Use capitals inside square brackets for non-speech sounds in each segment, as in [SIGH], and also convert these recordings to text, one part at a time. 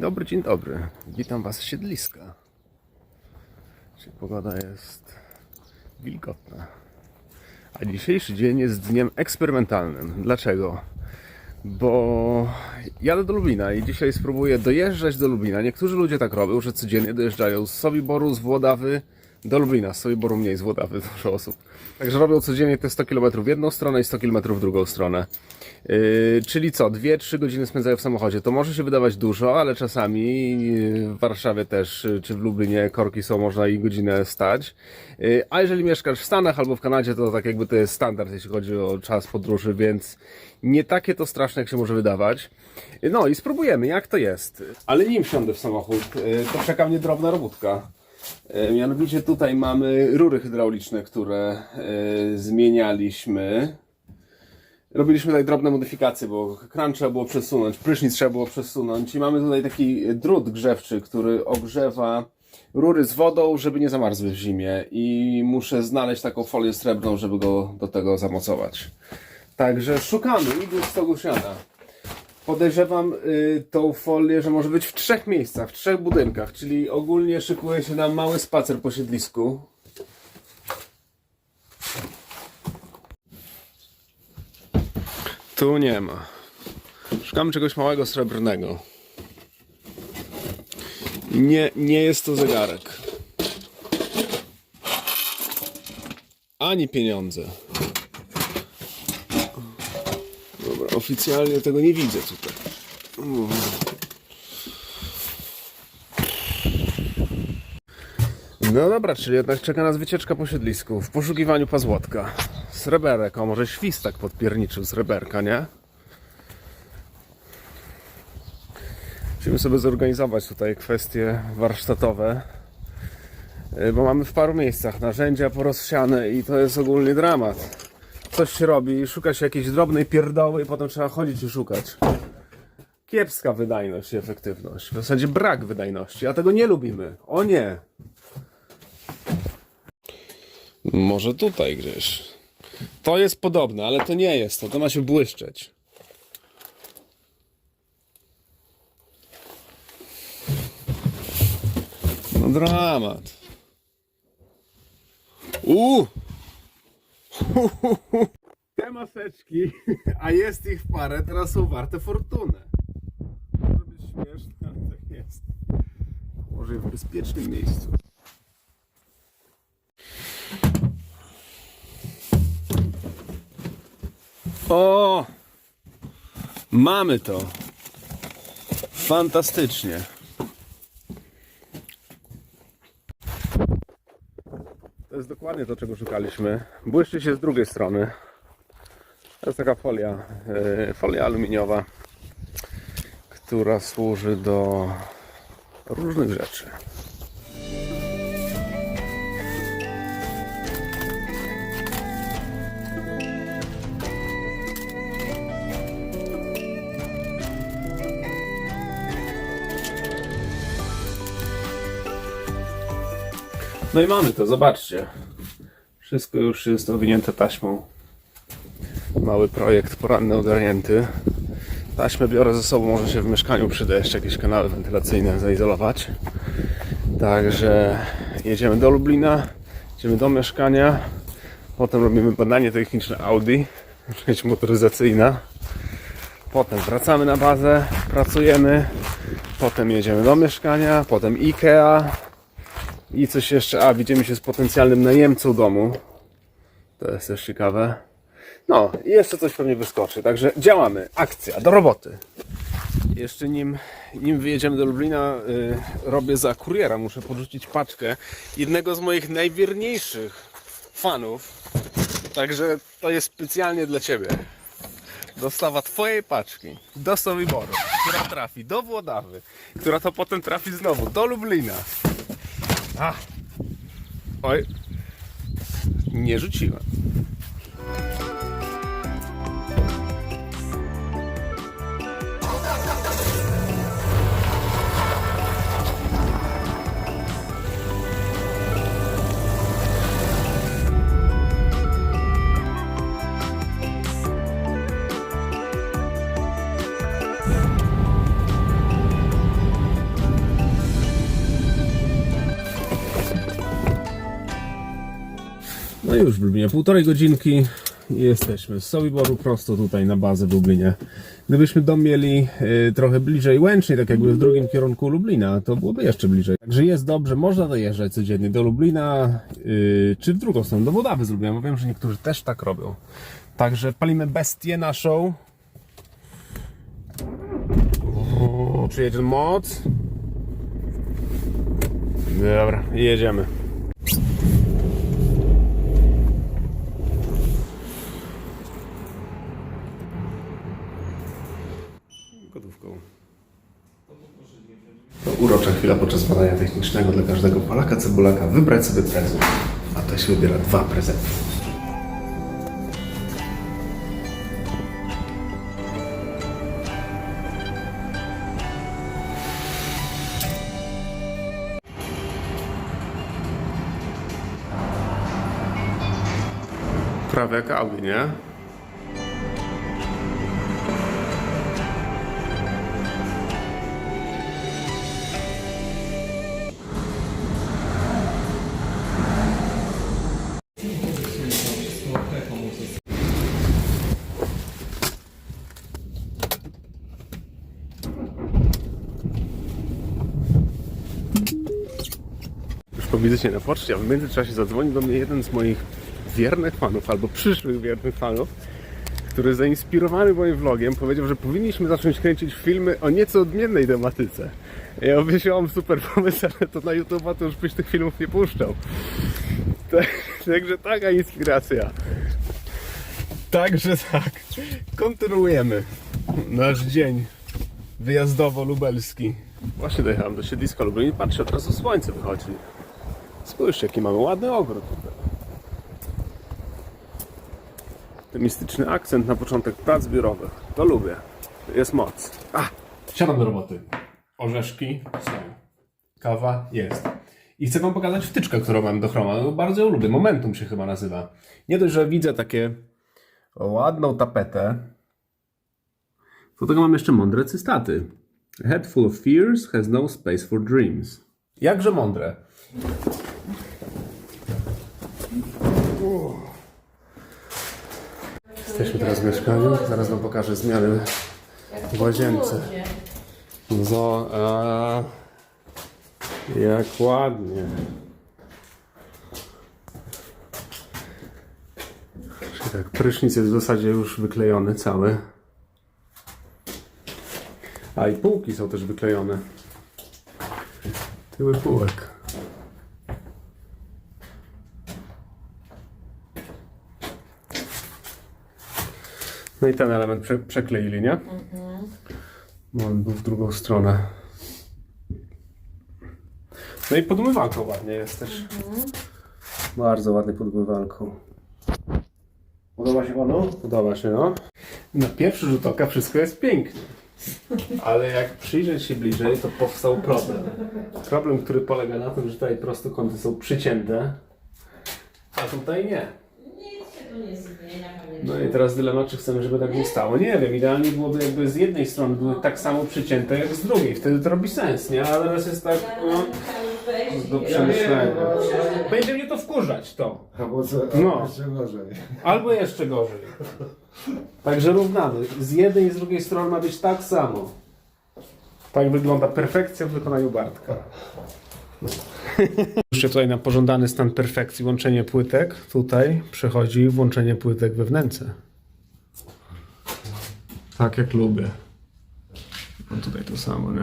Dobry, dzień dobry. Witam Was z siedliska. Dzisiaj pogoda jest wilgotna. A dzisiejszy dzień jest dniem eksperymentalnym. Dlaczego? Bo jadę do Lublina i dzisiaj spróbuję dojeżdżać do Lublina. Niektórzy ludzie tak robią, że codziennie dojeżdżają z Sobiboru, z Włodawy do Lublina. Z Sobiboru mniej, z Włodawy [LAUGHS] dużo osób. Także robią codziennie te 100 km w jedną stronę i 100 km w drugą stronę. Yy, czyli co, 2-3 godziny spędzają w samochodzie. To może się wydawać dużo, ale czasami yy, w Warszawie też, yy, czy w Lublinie korki są, można i godzinę stać. Yy, a jeżeli mieszkasz w Stanach albo w Kanadzie, to tak jakby to jest standard, jeśli chodzi o czas podróży, więc nie takie to straszne, jak się może wydawać. Yy, No i spróbujemy, jak to jest. Ale nim wsiądę w samochód, to czeka mnie drobna robótka. E, Mianowicie tutaj mamy rury hydrauliczne, które e, zmienialiśmy. Robiliśmy tutaj drobne modyfikacje, bo kran trzeba było przesunąć, prysznic trzeba było przesunąć i mamy tutaj taki drut grzewczy, który ogrzewa rury z wodą, żeby nie zamarzły w zimie i muszę znaleźć taką folię srebrną, żeby go do tego zamocować. Także szukamy, idę z tego siana. Podejrzewam y, tą folię, że może być w trzech miejscach, w trzech budynkach, czyli ogólnie szykuje się na mały spacer po siedlisku. Tu nie ma. Szukamy czegoś małego, srebrnego. Nie, nie jest to zegarek. Ani pieniądze. Oficjalnie tego nie widzę tutaj. No dobra, czyli jednak czeka nas wycieczka po siedlisku w poszukiwaniu pazłotka. Sreberek, o może świstak podpierniczył sreberka, nie? Musimy sobie zorganizować tutaj kwestie warsztatowe, y, bo mamy w paru miejscach narzędzia porozsiane i to jest ogólnie dramat coś się robi, szuka się jakiejś drobnej pierdoły i potem trzeba chodzić i szukać. Kiepska wydajność i efektywność. W zasadzie brak wydajności, a tego nie lubimy. O nie! Może tutaj gdzieś. To jest podobne, ale to nie jest to. To ma się błyszczeć. No dramat. Uuu! Te maseczki, a jest ich parę, teraz są warte fortunę. Może być śmieszne, ale tak jest. Może w bezpiecznym miejscu. O! Mamy to. Fantastycznie. Jest dokładnie to, czego szukaliśmy. Błyszczy się z drugiej strony. To jest taka folia, e, folia aluminiowa, która służy do różnych rzeczy. No i mamy to, zobaczcie. Wszystko już jest owinięte taśmą. Mały projekt poranny ogarnięty. Taśmę biorę ze sobą, może się w mieszkaniu przyda jeszcze jakieś kanały wentylacyjne zaizolować. Także jedziemy do Lublina, jedziemy do mieszkania. Potem robimy badanie techniczne Audi, część motoryzacyjna. Potem wracamy na bazę, pracujemy. Potem jedziemy do mieszkania, potem IKEA, i coś jeszcze, a widzimy się z potencjalnym najemcą domu. To jest też ciekawe. No, i jeszcze coś pewnie wyskoczy. Także działamy. Akcja, do roboty. Jeszcze nim, nim wyjedziemy do Lublina, y, robię za kuriera. Muszę podrzucić paczkę jednego z moich najwierniejszych fanów. Także to jest specjalnie dla Ciebie. Dostawa Twojej paczki do Sowiboru, która trafi do Włodawy, która to potem trafi znowu do Lublina. A. Oj. Nie rzuciłem. Już w Lublinie, półtorej godzinki i jesteśmy z Sobiboru prosto tutaj na bazę w Lublinie. Gdybyśmy dom mieli y, trochę bliżej Łęcznej, tak jakby w drugim kierunku Lublina, to byłoby jeszcze bliżej. Także jest dobrze, można dojeżdżać codziennie do Lublina, y, czy w drugą stronę, do Wodawy z Lublina, bo wiem, że niektórzy też tak robią. Także palimy bestię naszą. O, przyjedzie moc. Dobra, jedziemy. Gotówką. To urocza chwila podczas badania technicznego dla każdego Polaka, cebulaka. Wybrać sobie prezent. A to się wybiera dwa prezenty. Prawie jak Audi, nie? Wizycie na poczcie, a w międzyczasie zadzwonił do mnie jeden z moich wiernych fanów, albo przyszłych wiernych fanów, który zainspirowany moim vlogiem powiedział, że powinniśmy zacząć kręcić filmy o nieco odmiennej tematyce. Ja obieśniałam super pomysł, ale to na YouTube to już byś tych filmów nie puszczał. [LAUGHS] Tak, także taka inspiracja. Także tak, kontynuujemy nasz dzień wyjazdowo-lubelski. Właśnie dojechałem do siedliska Lublin i patrzę, od razu słońce wychodzi. Spójrzcie, jaki mamy ładny ogród tutaj. Ten mistyczny akcent na początek prac biurowych. To lubię. Jest moc. A! Siadam do roboty. Orzeszki są. Kawa jest. I chcę wam pokazać wtyczkę, którą mam do chroma. No, bardzo ją lubię. Momentum się chyba nazywa. Nie dość, że widzę takie ładną tapetę. Do tego mam jeszcze mądre cytaty. A head full of fears has no space for dreams. Jakże mądre. Jesteśmy teraz w mieszkaniu. Zaraz wam pokażę zmiany w łazience. Zo, a, jak ładnie. Tak, prysznic jest w zasadzie już wyklejony cały. A i półki są też wyklejone. Tyły półek. No i ten element prze, przekleili, nie? Bo on był w drugą stronę. No i podmywalką ładnie jest też. Bardzo ładnie podmywalką. Podoba się panu? Podoba się, no. Na pierwszy rzut oka wszystko jest pięknie. Ale jak przyjrzeć się bliżej, to powstał problem. Problem, który polega na tym, że tutaj prostokąty są przycięte, a tutaj nie. Nic się tu nie zmienia, panie No i teraz dylemat, czy chcemy, żeby tak nie stało. Nie wiem, idealnie byłoby jakby z jednej strony były tak samo przycięte jak z drugiej. Wtedy to robi sens, nie? A teraz jest tak, no, do przemyślenia. Będzie mnie to wkurzać, to. Albo co? No. Jeszcze gorzej. Albo jeszcze gorzej. Także równamy. Z jednej i z drugiej strony ma być tak samo. Tak wygląda perfekcja w wykonaniu Bartka. Jeszcze tutaj na pożądany stan perfekcji łączenie płytek. Tutaj przechodzi włączenie płytek we wnęce. Tak jak lubię. No tutaj to samo, nie?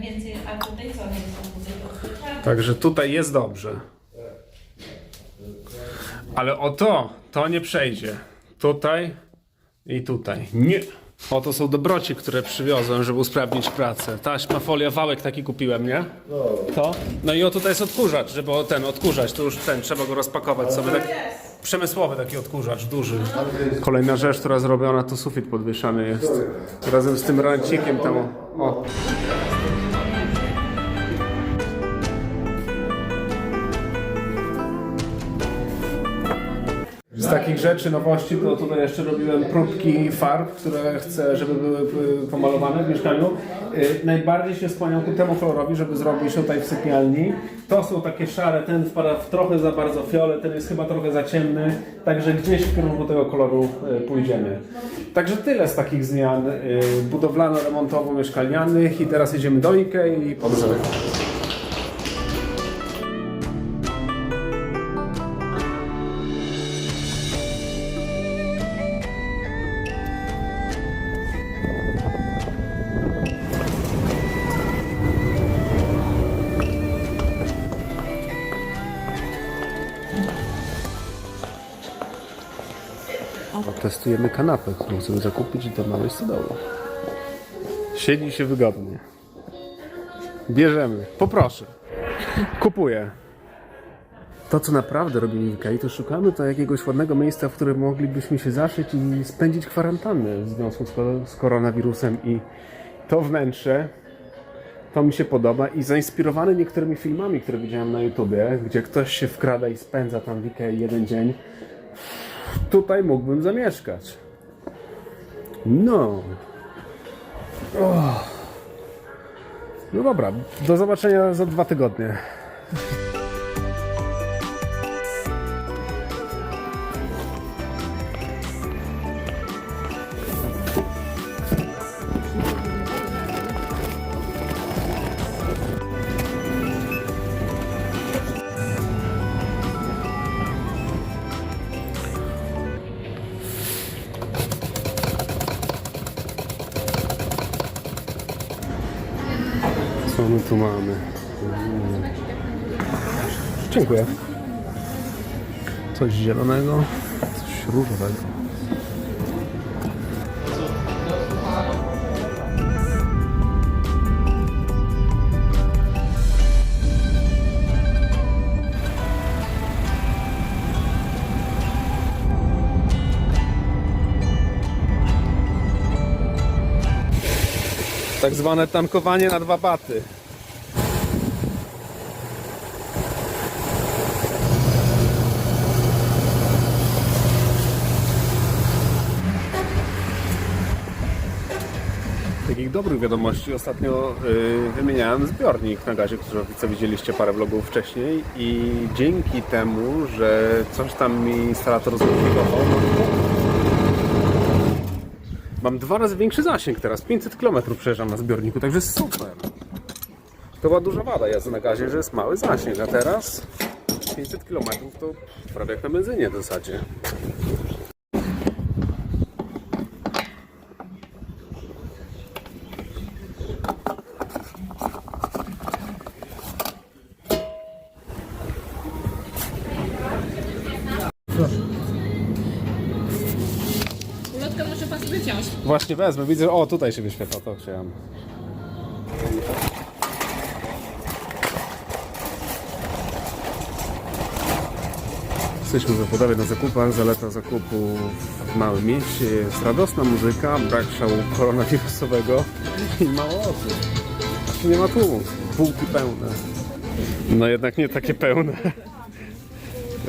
Więcej, a tutaj co, odkrycia? Także tutaj jest dobrze. Ale o to, to nie przejdzie. Tutaj i tutaj. Nie. Oto są dobroci, które przywiozłem, żeby usprawnić pracę. Taśma, folia, wałek taki kupiłem, nie? To. No i o tutaj jest odkurzacz, żeby o ten odkurzać. To już ten, trzeba go rozpakować sobie. Tak, przemysłowy taki odkurzacz, duży. Kolejna rzecz, która zrobiona, to sufit podwieszany jest. Razem z tym rancikiem tam. O. Z takich rzeczy, nowości, to tutaj jeszcze robiłem próbki farb, które chcę, żeby były y, pomalowane w mieszkaniu. Y, Najbardziej się skłaniam ku temu kolorowi, żeby zrobić tutaj w sypialni. To są takie szare, ten wpada w trochę za bardzo fiolet, ten jest chyba trochę za ciemny, także gdzieś w kierunku tego koloru y, pójdziemy. Także tyle z takich zmian budowlano-remontowo-mieszkalnianych i teraz jedziemy do Ikei i pod Testujemy kanapę, którą chcemy zakupić do małej stodoły. Siedzi się wygodnie. Bierzemy. Poproszę. Kupuję. To, co naprawdę robimy w to szukamy to jakiegoś ładnego miejsca, w którym moglibyśmy się zaszyć i spędzić kwarantannę w związku z, ko- z koronawirusem. I to wnętrze, to mi się podoba i zainspirowany niektórymi filmami, które widziałem na YouTubie, gdzie ktoś się wkrada i spędza tam w jeden dzień, tutaj mógłbym zamieszkać. No. O. No dobra, do zobaczenia za dwa tygodnie. My tu mamy? Dziękuję. Coś zielonego, coś różowego. Tak zwane tankowanie na dwa baty. Takich dobrych wiadomości ostatnio y, wymieniałem zbiornik na gazie, który co widzieliście parę vlogów wcześniej i dzięki temu, że coś tam mi instalator zmodyfikował, Mam dwa razy większy zasięg teraz. 500 km przejeżdżam na zbiorniku, także super. To była duża wada jazdy na gazie, że jest mały zasięg, a teraz 500 km to prawie jak na benzynie w zasadzie. Wziąć. Właśnie wezmę, widzę, o tutaj się wyświetla, to chciałem. Jesteśmy w Opodawie na zakupach, zaleta zakupu w małym mieście, jest radosna muzyka, brak szału koronawirusowego i mało osób. Nie ma tłumu, półki pełne. No jednak nie takie pełne.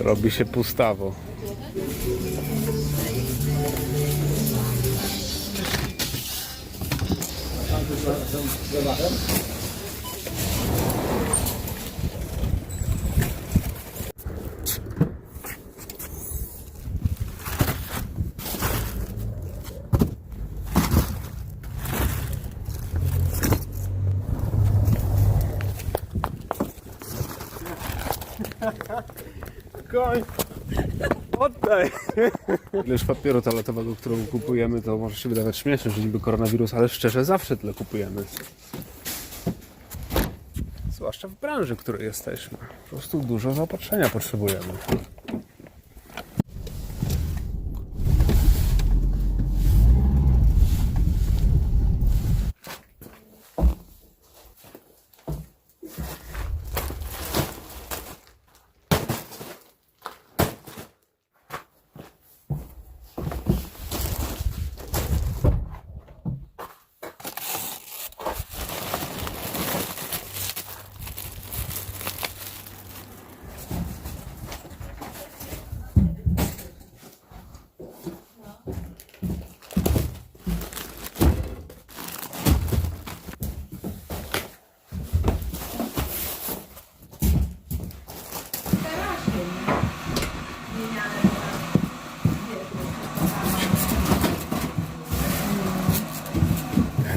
Robi się pustawo. Coi. Oddaj! Ileż papieru toaletowego, którego kupujemy, to może się wydawać śmieszne, że niby koronawirus, ale szczerze zawsze tyle kupujemy. Zwłaszcza w branży, w której jesteśmy. Po prostu dużo zaopatrzenia potrzebujemy.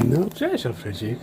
No, cześć Alfredzik.